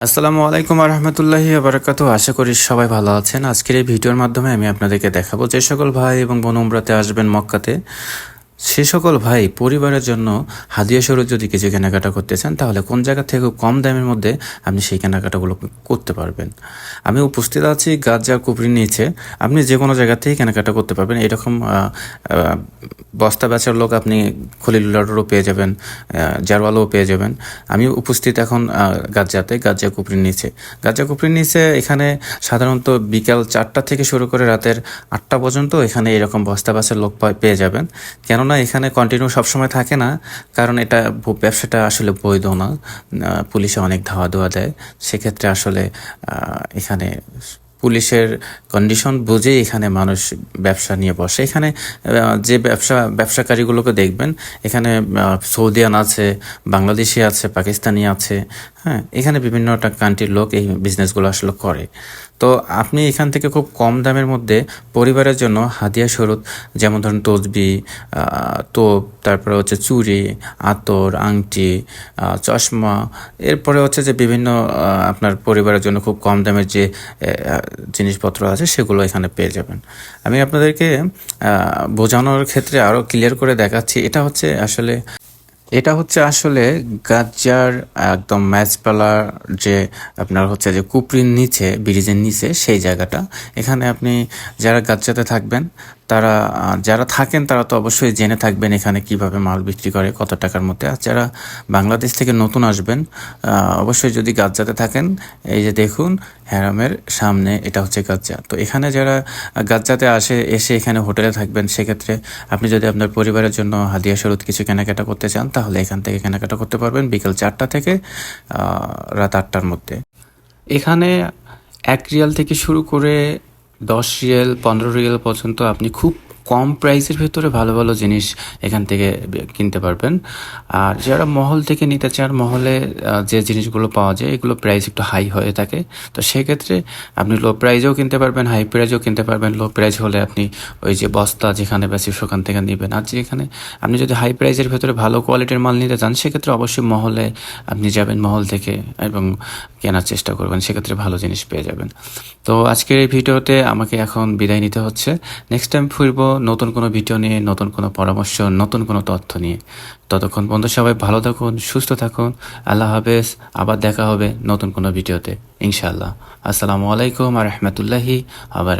আসসালামু আলাইকুম রহমতুল্লাহি আবরাকাতু আশা করি সবাই ভালো আছেন। আজকের এই ভিডিওর মাধ্যমে আমি আপনাদেরকে দেখাবো যে সকল ভাই এবং বোন আসবেন মক্কাতে। সে সকল ভাই পরিবারের জন্য হাদিয়া স্বরূপ যদি কিছু কেনাকাটা করতে চান, তাহলে কোন জায়গা থেকে কম দামের মধ্যে আপনি সেই কেনাকাটাগুলো করতে পারবেন? আমি উপস্থিত আছি গাজা কুপড়ির নিচে। আপনি যে কোনো জায়গা থেকে কেনাকাটা করতে পারবেন। এরকম বস্তা বেচার লোক আপনি খলিলুল্লাহরও পেয়ে যাবেন জারওয়ালও পেয়ে যাবেন। আমি উপস্থিত এখন গাজ্জাতে, গাজ্জা কুপড়ির নিচে। গাজ্জা কুপড়ির নিচে এখানে সাধারণত বিকাল চারটা থেকে শুরু করে রাতের আটটা পর্যন্ত এখানে এরকম বস্তা বাসের লোক পেয়ে যাবেন। কেননা এখানে কন্টিনিউ সবসময় থাকে না, কারণ এটা ব্যবসাটা আসলে বৈধ না। পুলিশে অনেক ধাওয়া দেওয়া দেয়। সেক্ষেত্রে আসলে এখানে পুলিশের কন্ডিশন বুঝেই এখানে মানুষ ব্যবসা নিয়ে বসে। এখানে যে ব্যবসা, ব্যবসাকারীগুলোকে দেখবেন, এখানে সৌদিয়ান আছে, বাংলাদেশি আছে, পাকিস্তানি আছে হ্যাঁ এখানে বিভিন্ন কান্ট্রির লোক এই বিজনেসগুলো আসলে করে। তো আপনি এখান থেকে খুব কম দামের মধ্যে পরিবারের জন্য হাদিয়া স্বরূপ যেমন ধরুন তসবি তোপ, তারপরে হচ্ছে চুড়ি, আতর, আংটি চশমা, এরপরে হচ্ছে যে বিভিন্ন আপনার পরিবারের জন্য খুব কম দামের যে জিনিসপত্র আছে, সেগুলো এখানে পেয়ে যাবেন। আমি আপনাদেরকে বোঝানোর ক্ষেত্রে আরও ক্লিয়ার করে দেখাচ্ছি। এটা হচ্ছে আসলে এটা হচ্ছে আসলে গাজ্জার একদম ম্যাচপালার যে আপনার হচ্ছে যে কুপরির নিচে, ব্রিজের নিচে সেই জায়গাটা। এখানে আপনি যারা গাজ্জাতে থাকবেন, তারা যারা থাকেন তারা তো অবশ্যই জেনে থাকবেন এখানে কীভাবে মাল বিক্রি করে, কত টাকার মধ্যে। আর যারা বাংলাদেশ থেকে নতুন আসবেন অবশ্যই যদি গাজ্জাতে থাকেন, এই যে দেখুন হ্যারামের সামনে এটা হচ্ছে গাজ্জা। তো এখানে যারা গাজ্জাতে আসে, এসে এখানে হোটেলে থাকবেন, সেক্ষেত্রে আপনি যদি আপনার পরিবারের জন্য হাদিয়া স্বরূপ কিছু কেনাকাটা করতে চান তাহলে এখান থেকে কেনাকাটা করতে পারবেন বিকেল চারটা থেকে রাত আটটার মধ্যে। এখানে এক রিয়াল থেকে শুরু করে দশ রিয়েল, পনেরো রিয়েল পর্যন্ত আপনি খুব কম প্রাইসের ভেতরে ভালো ভালো জিনিস এখান থেকে কিনতে পারবেন। আর যারা মহল থেকে নিতে চান, মহলে যে জিনিসগুলো পাওয়া যায়, এগুলো প্রাইস একটু হাই হয়ে থাকে। তো সেক্ষেত্রে আপনি লো প্রাইজেও কিনতে পারবেন হাই প্রাইজেও কিনতে পারবেন। লো প্রাইজ হলে আপনি ওই যে বস্তা যেখানে বেশি সেখান থেকে নেবেন। আর যেখানে আপনি যদি হাই প্রাইজের ভেতরে ভালো কোয়ালিটির মাল নিতে চান, সেক্ষেত্রে অবশ্যই মহলে আপনি যাবেন মহল থেকে এবং কেনার চেষ্টা করবেন। সেক্ষেত্রে ভালো জিনিস পেয়ে যাবেন। তো আজকের এই ভিডিওতে আমাকে এখন বিদায় নিতে হচ্ছে। নেক্সট টাইম ফিরবো নতুন কোনো ভিডিও নিয়ে, নতুন কোনো পরামর্শ, নতুন কোনো তথ্য নিয়ে। ততক্ষণ বন্ধু সবাই ভালো থাকুন, সুস্থ থাকুন। আল্লাহ হাফেজ। আবার দেখা হবে নতুন কোনো ভিডিওতে, ইনশাআল্লাহ। আসসালামু আলাইকুম আর রহমতুল্লাহি আবার